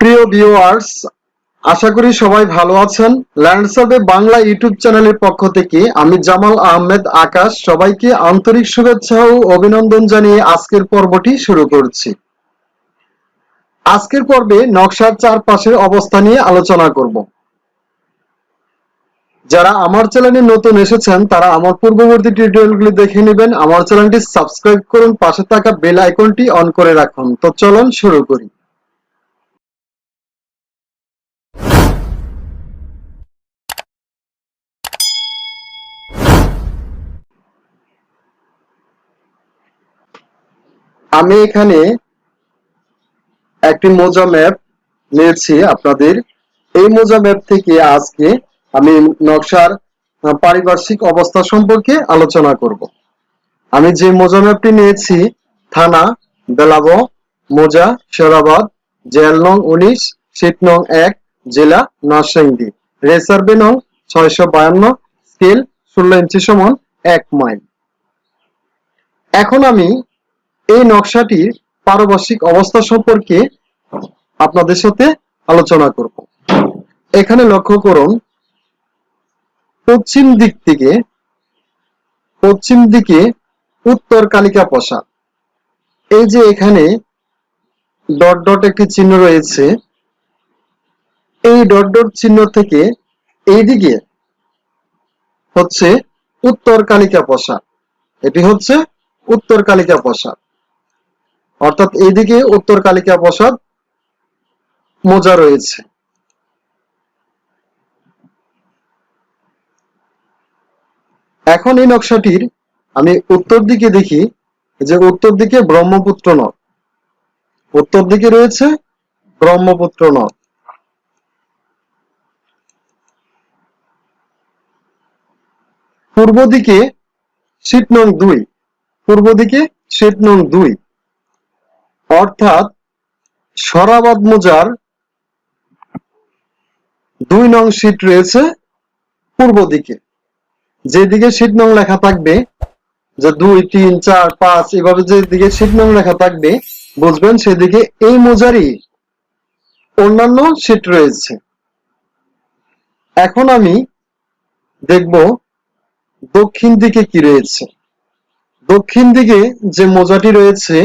প্রিয় ভিউয়ার্স আশা করি সবাই ভালো আছেন। ল্যান্ডসাবে বাংলা ইউটিউব চ্যানেলের পক্ষ থেকে আমি জামাল আহমেদ আকাশ সবাইকে আন্তরিক শুভেচ্ছা ও অভিনন্দন জানিয়ে আজকের পর্বটি শুরু করছি। আজকের পর্বে নকশার চারপাশের অবস্থা নিয়ে আলোচনা করব। যারা আমার চ্যানেলে নতুন এসেছেন, তারা আমার পূর্ববর্তী টিউটোরিয়ালগুলি দেখে নেবেন। আমার চ্যানেলটি সাবস্ক্রাইব করুন, পাশে থাকা বেল আইকনটি অন করে রাখুন। তো চলুন শুরু করি। আমি এখানে একটি মোজা ম্যাপ নিয়েছি আপনাদের। এই মোজা ম্যাপ থেকে আজকে আমি নকশার পারিপার্শ্বিক অবস্থা সম্পর্কে আলোচনা করব। আমি যে মোজা ম্যাপটি নিয়েছি, থানা, বেলাব, মোজা শেরাবাদ জেল নং উনিশ, সিট নং এক, জেলা নরসিংদী রেসার্ভে নং ছয়শো বায়ান্ন, স্কেল ষোলো ইঞ্চি সমান এক মাইল। এখন আমি এই নকশাটির পারপার্শ্বিক অবস্থা সম্পর্কে আপনাদের সাথে আলোচনা করব। এখানে লক্ষ্য করুন, পশ্চিম দিক থেকে, পশ্চিম দিকে উত্তর কালিকা প্রসাদ। এই যে এখানে ডট ডট একটি চিহ্ন রয়েছে, এই ডট ডট চিহ্ন থেকে এইদিকে হচ্ছে উত্তর কালিকা প্রসাদ। এটি হচ্ছে উত্তর কালিকা প্রসাদ। অর্থাৎ এইদিকে উত্তর কালিকা প্রসাদ মোজা রয়েছে। এখন এই নকশাটির আমি উত্তর দিকে দেখি যে উত্তর দিকে ব্রহ্মপুত্র নদ। উত্তর দিকে রয়েছে ব্রহ্মপুত্র নদ। পূর্ব দিকে শীত নং দুই। পূর্ব দিকে শীত নং দুই। অর্থাৎ সরাবাদ মোজার দুই নং শীট রয়েছে পূর্ব দিকে। যেদিকে শীট নং লেখা থাকবে, যে দুই, তিন, চার, পাঁচ, এভাবে যেদিকে শীট নং লেখা থাকবে, বুঝবেন সেদিকে এই মোজারই অন্যান্য শীট রয়েছে। এখন আমি দেখব দক্ষিণ দিকে কি রয়েছে। দক্ষিণ দিকে যে মোজাটি রয়েছে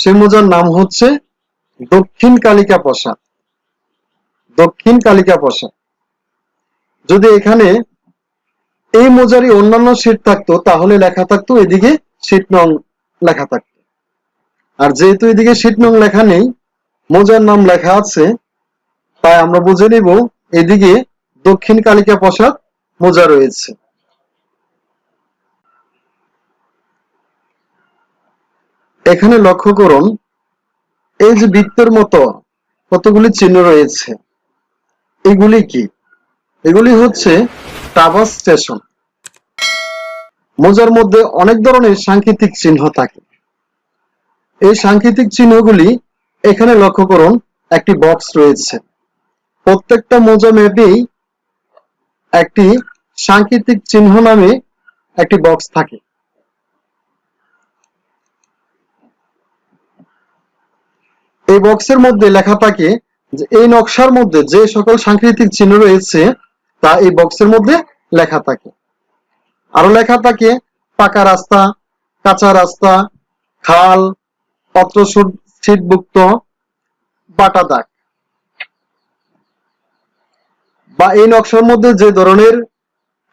সে মোজার নাম হচ্ছে দক্ষিণ কালিকা প্রসাদ। দক্ষিণ কালিকা প্রসাদ। যদি এখানে এই মোজারি অন্যান্য সিট থাকতো, তাহলে লেখা থাকতো এদিকে সিট নং লেখা থাকতো। আর যেহেতু এদিকে সিট নং লেখা নেই, মোজার নাম লেখা আছে, তাই আমরা বুঝে নিব এদিকে দক্ষিণ কালিকা প্রসাদ মোজা রয়েছে। এখানে লক্ষ্য করুন, এই যে বৃত্তের মতো কতগুলি চিহ্ন রয়েছে, এগুলি কি? এগুলি হচ্ছে টাভার স্টেশন। মোজার মধ্যে অনেক ধরনের সাংকেতিক চিহ্ন থাকে। এই সাংকেতিক চিহ্নগুলি এখানে লক্ষ্য করুন, একটি বক্স রয়েছে। প্রত্যেকটা মোজা ম্যাপেই একটি সাংকেতিক চিহ্ন নামে একটি বক্স থাকে। এই বক্সের মধ্যে লেখা থাকে যে, এই নকশার মধ্যে যে সকল সাংকেতিক চিহ্ন রয়েছে, তা এই বক্সের মধ্যে লেখা থাকে। আরও লেখা থাকে, পাকা রাস্তা, কাঁচা রাস্তা, খাল, পত্র শীতভুক্ত বাটা দাগ। বা এই নকশার মধ্যে যে ধরনের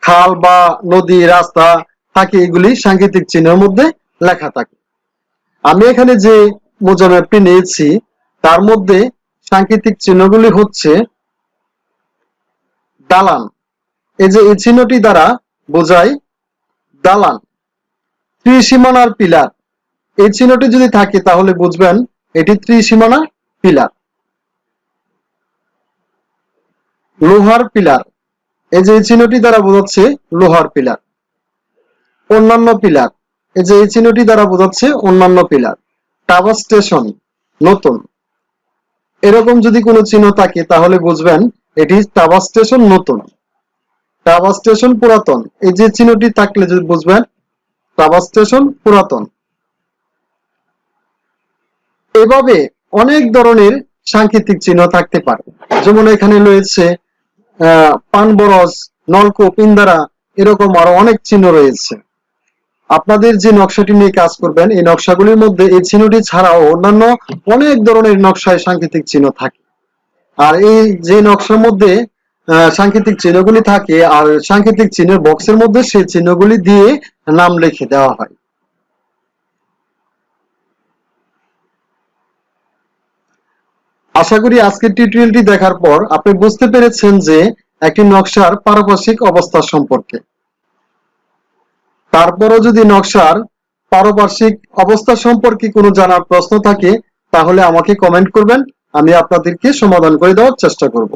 খাল বা নদী, রাস্তা থাকে, এগুলি সাংকেতিক চিহ্নের মধ্যে লেখা থাকে। আমি এখানে যে মোজা নিয়েছি। তার মধ্যে সাংকেতিক চিহ্নগুলি হচ্ছে দালান। এই যে এই চিহ্নটি দ্বারা বোঝায় দালান, ত্রিসীমানার পিলার। এই চিহ্নটি যদি থাকে তাহলে বুঝবেন এটি ত্রিসীমানা পিলার। লোহার পিলার। এই যে এই চিহ্নটি দ্বারা বোঝাচ্ছে লোহার পিলার। অন্যান্য পিলার। এই যে এই চিহ্নটি দ্বারা বোঝাচ্ছে অন্যান্য পিলার। টাওয়ার স্টেশন নতুন। এরকম যদি কোনো চিহ্ন থাকে তাহলে বুঝবেন এটি টাওয়ার স্টেশন নতুন। টাওয়ার স্টেশন পুরাতন। এই যে চিহ্নটি থাকলে যদি বুঝবেন টাওয়ার স্টেশন পুরাতন। এভাবে অনেক ধরনের সাংকেতিক চিহ্ন থাকতে পারে। যেমন এখানে রয়েছে আহ, পানবরজ নলকূপ ইন্দারা এরকম আরও অনেক চিহ্ন রয়েছে। আপনাদের যে নকশাটি নিয়ে কাজ করবেন, এই নকশাগুলির মধ্যে এই চিহ্নটি ছাড়াও অন্যান্য অনেক ধরনের নকশায় সাংকেতিক চিহ্ন থাকে। আর এই যে নকশার মধ্যে সাংকেতিক চিহ্নগুলি থাকে, আর সাংকেতিক চিহ্নের বক্সের মধ্যে সেই চিহ্নগুলি দিয়ে নাম লিখে দেওয়া হয়। আশা করি আজকের টিউটোরিয়ালটি দেখার পর আপনি বুঝতে পেরেছেন যে একটি নকশার পারপার্শ্বিক অবস্থা সম্পর্কে। তারপরও যদি নকশার পারপার্শ্বিক অবস্থা সম্পর্কে কোনো জানার প্রশ্ন থাকে, তাহলে আমাকে কমেন্ট করবেন, আমি আপনাদেরকে সমাধান করে দেওয়ার চেষ্টা করব।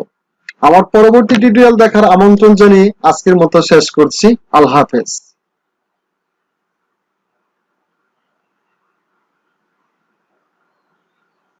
আমার পরবর্তী টিউটোরিয়াল দেখার আমন্ত্রণ জানিয়ে আজকের মতো শেষ করছি। আল্লাহ হাফেজ।